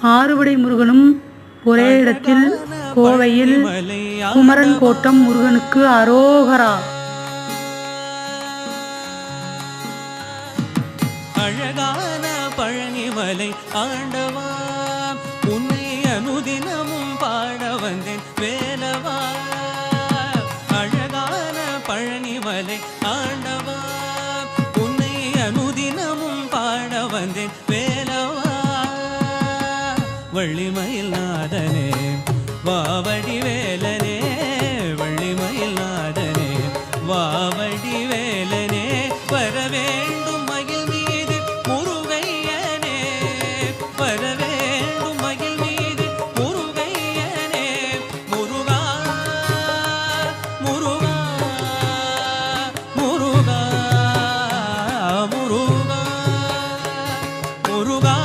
ஆறுபடை முருகனும் ஒரே இடத்தில் கோவையில் குமரன் கோட்டம் முருகனுக்கு அரோகரா. அழகான பழனிமலை ஆண்டவா உன்னை அனுதினமும் பாட வந்தேன் வேலவா. அழகான பழனிமலை ஆண்டவா உன்னை அனுதினமும் பாட வந்தேன் வேலவா. வள்ளிமயில் நாதனே வாவடி வேலனே வள்ளிமயில் நாதனே வாவடி வேலனே வரவேண்டும் மகிழ் மீது முருகையனே வரவேண்டும் மகிழ் மீது முருகையனே முருகா முருகா முருகா முருகா முருகா.